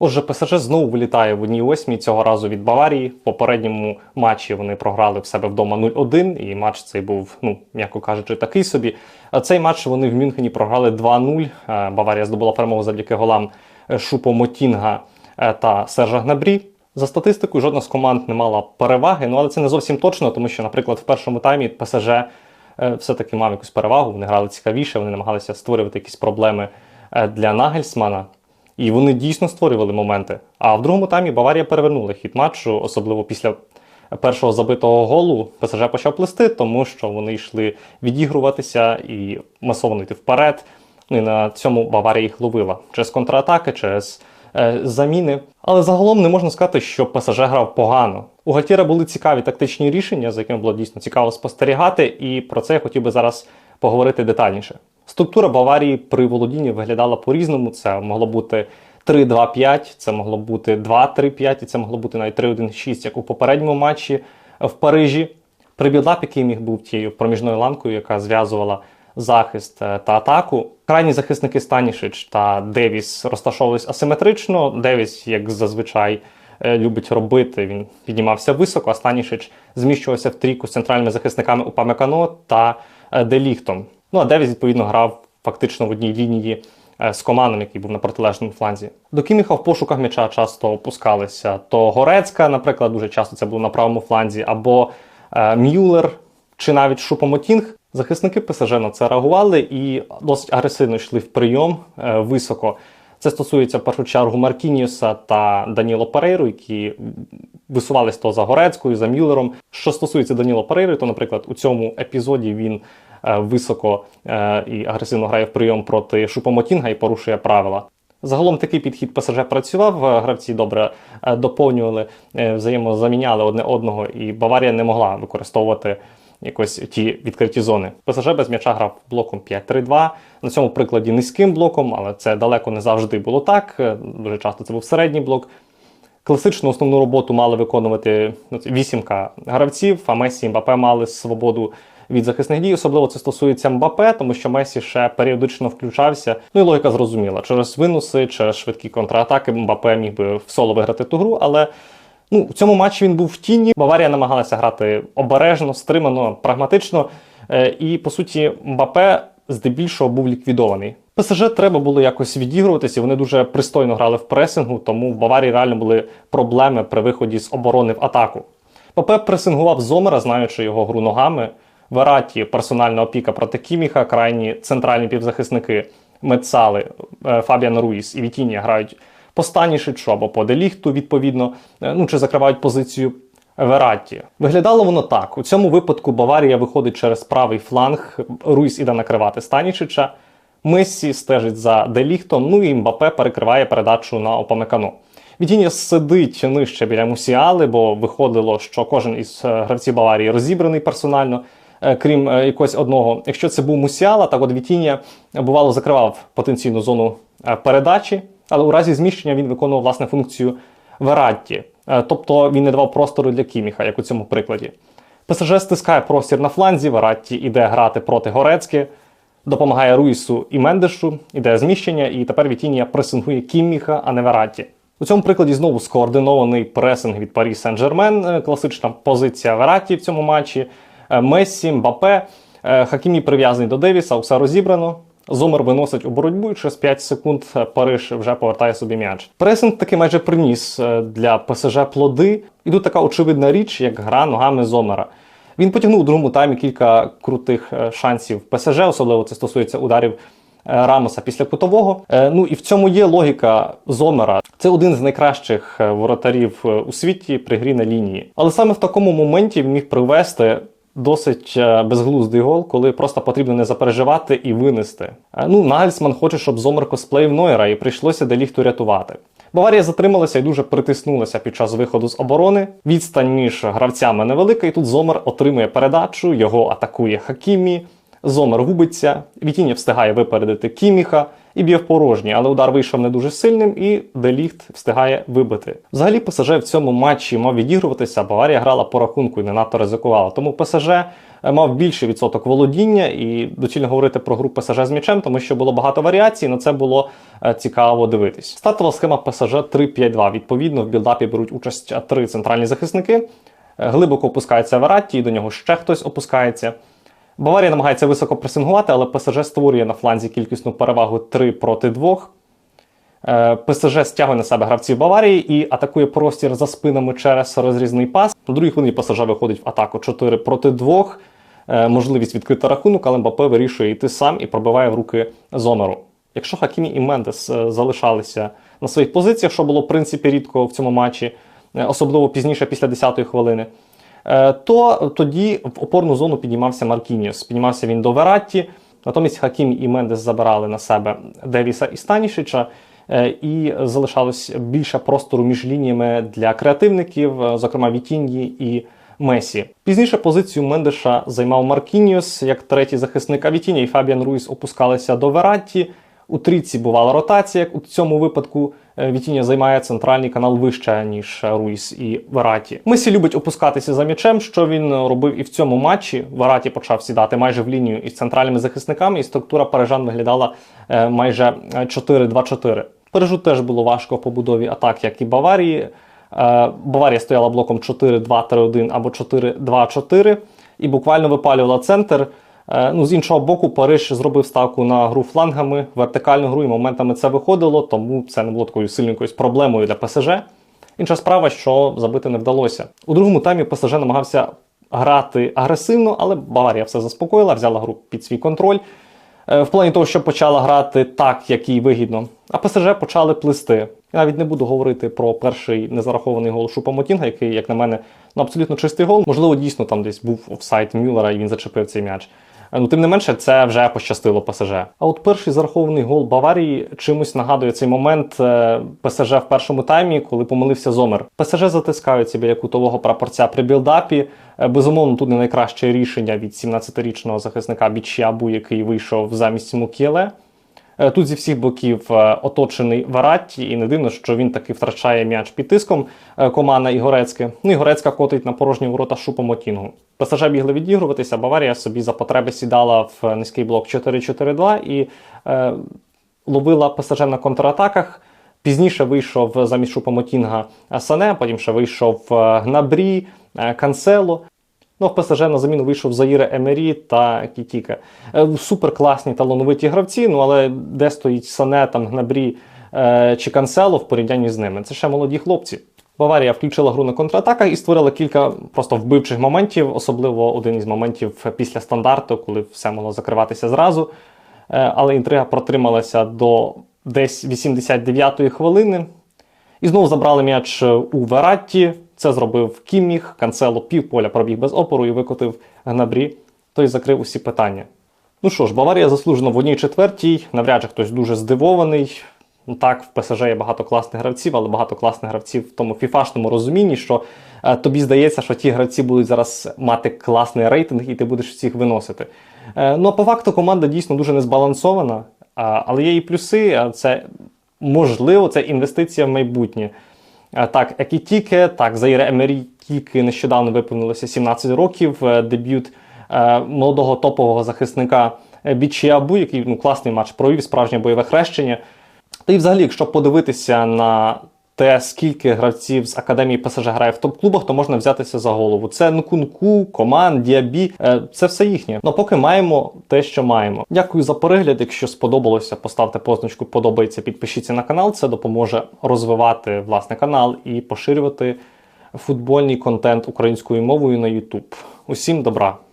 Отже, ПСЖ знову вилітає в одній восьмій цього разу від Баварії. В попередньому матчі вони програли в себе вдома 0-1, і матч цей був, ну м'яко кажучи, такий собі. Цей матч вони в Мюнхені програли 2-0. Е, Баварія здобула перемогу завдяки голам е, Шупо Мотінга е, та Сержа Гнабрі. За статистикою, жодна з команд не мала переваги, ну але це не зовсім точно, тому що, наприклад, в першому таймі ПСЖ все-таки мав якусь перевагу, вони грали цікавіше, вони намагалися створювати якісь проблеми для Нагельсмана. І вони дійсно створювали моменти. А в другому таймі Баварія перевернула хід матчу, особливо після першого забитого голу. ПСЖ почав плести, тому що вони йшли відігруватися і масово йти вперед. Ну і на цьому Баварія їх ловила через контратаки, через е, заміни. Але загалом не можна сказати, що ПСЖ грав погано. У Гальтіра були цікаві тактичні рішення, за якими було дійсно цікаво спостерігати, і про це я хотів би зараз поговорити детальніше. Структура Баварії при володінні виглядала по-різному. Це могло бути 3-2-5, це могло бути 2-3-5, і це могло бути навіть 3-1-6, як у попередньому матчі в Парижі. Прибілдап, який міг був тією проміжною ланкою, яка зв'язувала захист е, та атаку. Крайні захисники Станішич та Девіс розташовувались асиметрично. Девіс, як зазвичай, е, любить робити, він піднімався високо, а Станішич зміщувався в трійку з центральними захисниками Упамекано та е, Деліхтом. Ну а Девіс, відповідно, грав фактично в одній лінії е, з командом, який був на протилежному фланзі. До Кіміха в пошуках м'яча часто опускалися. То Горецька, наприклад, дуже часто це було на правому фланзі, або е, Мюллер, чи навіть Шупомотінг. Захисники ПСЖ на це реагували і досить агресивно йшли в прийом е, високо. Це стосується в першу чергу Маркініуса та Даніло Перейру, які висувались то за Горецькою, за Мюллером. Що стосується Даніло Перейри, то, наприклад, у цьому епізоді він високо е, і агресивно грає в прийом проти Шупомотінга і порушує правила. Загалом такий підхід ПСЖ працював. е, Гравці добре е, доповнювали, е, взаємозаміняли одне одного, і Баварія не могла використовувати якось ті відкриті зони. ПСЖ без м'яча грав блоком 5-3-2. На цьому прикладі низьким блоком, але це далеко не завжди було так. Е, Дуже часто це був середній блок. Класичну основну роботу мали виконувати ну, вісімка гравців, а Месі і Мбапе мали свободу від захисних дій. Особливо це стосується Мбапе, тому що Месі ще періодично включався. Ну і логіка зрозуміла. Через винуси, через швидкі контратаки Мбапе міг би в соло виграти ту гру, але ну, в цьому матчі він був в тіні. Баварія намагалася грати обережно, стримано, прагматично. Е, І по суті, Мбапе здебільшого був ліквідований. ПСЖ треба було якось відігруватися. Вони дуже пристойно грали в пресингу, тому в Баварії реально були проблеми при виході з оборони в атаку. ПП пресингував Зомера, знаючи його гру ногами. Вераті персональна опіка проти Кіміха, крайні центральні півзахисники Мецали, е, Фабіан Руїс і Вітіння грають по Станішичу або по Деліхту, відповідно, е, ну чи закривають позицію Вератті. Виглядало воно так. У цьому випадку Баварія виходить через правий фланг, Руїс іде накривати Станішича. Мессі стежить за Деліхтом, ну і Мбапе перекриває передачу на Опамекано. Вітіння сидить нижче біля Мусіали, бо виходило, що кожен із е, гравців Баварії розібраний персонально, крім е, якогось одного. Якщо це був Мусіала, так от Вітіння бувало закривав потенційну зону е, передачі, але у разі зміщення він виконував власне функцію Вератті. Е, Тобто він не давав простору для Кіміха, як у цьому прикладі. ПСЖ стискає простір на фланзі, Вератті іде грати проти Горецьки, допомагає Руїсу і Мендешу, іде зміщення, і тепер Вітінія пресингує Кімміха, а не Вератті. У цьому прикладі знову скоординований пресинг від Парі Сен-Жермен, класична позиція Вератті в цьому матчі. Е, Мессі, Мбапе, е, Хакімі прив'язаний до Девіса, усе розібрано. Зомер виносить у боротьбу, і через 5 секунд е, Париж вже повертає собі м'яч. Пресинг таки майже приніс для ПСЖ плоди. І тут така очевидна річ, як гра ногами Зомера. Він потягнув у другому таймі кілька крутих шансів ПСЖ, особливо це стосується ударів Рамоса після кутового. Ну і в цьому є логіка Зомера. Це один з найкращих воротарів у світі при грі на лінії. Але саме в такому моменті він міг привести досить е, безглуздий гол, коли просто потрібно не запереживати і винести. Е, Ну, Нагельсман хоче, щоб Зомер косплеїв Нойера, і прийшлося Деліхту рятувати. Баварія затрималася і дуже притиснулася під час виходу з оборони. Відстань між гравцями невелика, і тут Зомер отримує передачу, його атакує Хакімі. Зомер губиться, Вітіння встигає випередити Кіміха і б'є в порожній, але удар вийшов не дуже сильним, і Деліхт встигає вибити. Взагалі, ПСЖ в цьому матчі мав відігруватися. Баварія грала по рахунку і не надто ризикувала. Тому ПСЖ е, мав більший відсоток володіння і доцільно говорити про гру ПСЖ з м'ячем, тому що було багато варіацій. На це було е, цікаво дивитись. Стартова схема ПСЖ 3-5-2. Відповідно, в білдапі беруть участь три центральні захисники. Е, Глибоко опускається Вератті, і до нього ще хтось опускається. Баварія намагається високо пресингувати, але ПСЖ створює на фланзі кількісну перевагу 3 проти 2. Е, ПСЖ стягує на себе гравців Баварії і атакує простір за спинами через розрізний пас. На другій хвилині ПСЖ виходить в атаку 4 проти 2. Е, Можливість відкрити рахунок, але Мбапе вирішує йти сам і пробиває в руки Зомеру. Якщо Хакімі і Мендес е, залишалися на своїх позиціях, що було в принципі рідко в цьому матчі, особливо пізніше після 10-ї хвилини, то тоді в опорну зону піднімався Маркініус. Піднімався він до Вератті. Натомість Хакімі і Мендес забирали на себе Девіса і Станішича. Е, І залишалось більше простору між лініями для креативників, е, зокрема Вітіньї і Месі. Пізніше позицію Мендеша займав Маркініус як третій захисник, а і Фабіан Руїс опускалися до Вератті. У трійці бувала ротація. як У цьому випадку е, Вітіння займає центральний канал вище, ніж е, Руїс і Вераті. Месі любить опускатися за м'ячем, що він робив і в цьому матчі. Вераті почав сідати майже в лінію із центральними захисниками, і структура парижан виглядала е, майже е, 4-2-4. Парижу теж було важко в побудові атак, як і Баварії. Е, Баварія стояла блоком 4-2-3-1 або 4-2-4 і буквально випалювала центр. Е, Ну, з іншого боку, Париж зробив ставку на гру флангами, вертикальну гру, і моментами це виходило, тому це не було такою сильною проблемою для ПСЖ. Інша справа, що забити не вдалося. У другому таймі ПСЖ намагався грати агресивно, але Баварія все заспокоїла, взяла гру під свій контроль. Е, В плані того, що почала грати так, як їй вигідно. А ПСЖ почали плисти. Я навіть не буду говорити про перший незарахований гол Шупамотінга, який, як на мене, ну, абсолютно чистий гол. Можливо, дійсно там десь був офсайд Мюллера і він зачепив цей м'яч. Е, Ну, тим не менше, це вже пощастило ПСЖ. А от перший зарахований гол Баварії чимось нагадує цей момент е, ПСЖ в першому таймі, коли помилився Зомер. ПСЖ затискаються біля кутового прапорця при білдапі. Е, Безумовно, тут не найкраще рішення від 17-річного захисника Бічіабу, який вийшов замість Мукіеле. Е, Тут зі всіх боків е, оточений Варатті, і не дивно, що він таки втрачає м'яч під тиском е, Комана і Горецьке. Ну і Горецька котить на порожні ворота Шупа Мотінгу. ПСЖ бігли відігруватися, Баварія собі за потреби сідала в низький блок 4-4-2 і е, ловила ПСЖ на контратаках. Пізніше вийшов замість Шупа Мотінга Сане, потім ще вийшов Гнабрі, Кансело. Ну, в ПСЖ на заміну вийшов Заїре Емері та Кітіка. Е, Супер класні талановиті гравці, ну але де стоїть Сане, там Гнабрі е, чи Кансело в порівнянні з ними? Це ще молоді хлопці. Баварія включила гру на контратаках і створила кілька просто вбивчих моментів, особливо один із моментів після стандарту, коли все могло закриватися зразу. Е, Але інтрига протрималася до десь 89-ї хвилини. І знову забрали м'яч у Вератті. Це зробив Кімміх, Канцело півполя пробіг без опору і викотив Гнабрі. Той закрив усі питання. Ну що ж, Баварія заслужено в одній четвертій. Навряд чи хтось дуже здивований. Ну так, в ПСЖ є багато класних гравців, але багато класних гравців в тому фіфашному розумінні, що е, тобі здається, що ті гравці будуть зараз мати класний рейтинг, і ти будеш всіх виносити. Е, ну а по факту команда дійсно дуже незбалансована, а, але є і плюси. Це можливо, це інвестиція в майбутнє. Е, Так, Екітіке, так, Заїре Емері тільки нещодавно виповнилося 17 років. е, Дебют е, молодого топового захисника Бічіабу, який ну, класний матч провів, справжнє бойове хрещення. Та й взагалі, якщо подивитися на те, скільки гравців з академії ПСЖ грає в топ-клубах, то можна взятися за голову. Це Нкунку, Коман, Діабі, е, це все їхнє. Ну поки маємо те, що маємо. Дякую за перегляд. Якщо сподобалося, поставте позначку подобається, підпишіться на канал. Це допоможе розвивати власне канал і поширювати футбольний контент українською мовою на YouTube. Усім добра!